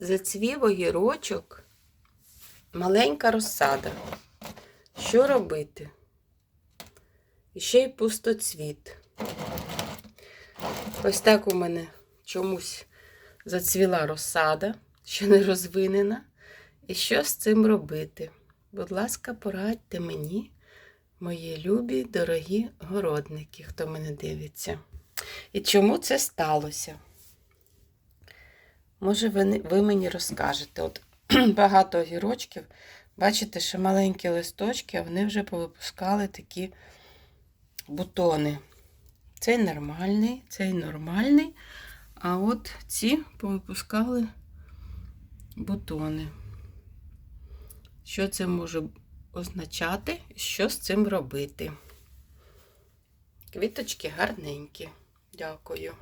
зацвів огірочок, маленька розсада. Що робити? І ще й пустоцвіт. Ось так у мене чомусь зацвіла розсада, ще не розвинена. І що з цим робити? Будь ласка, порадьте мені, мої любі, дорогі городники, хто мене дивиться. І чому це сталося? Може, ви, ви мені розкажете. От багато огірочків, бачите, що маленькі листочки, а вони вже повипускали такі бутони. Цей нормальний, цей нормальний. А от ці повипускали бутони. Що це може означати? Що з цим робити? Квіточки гарненькі. Дякую.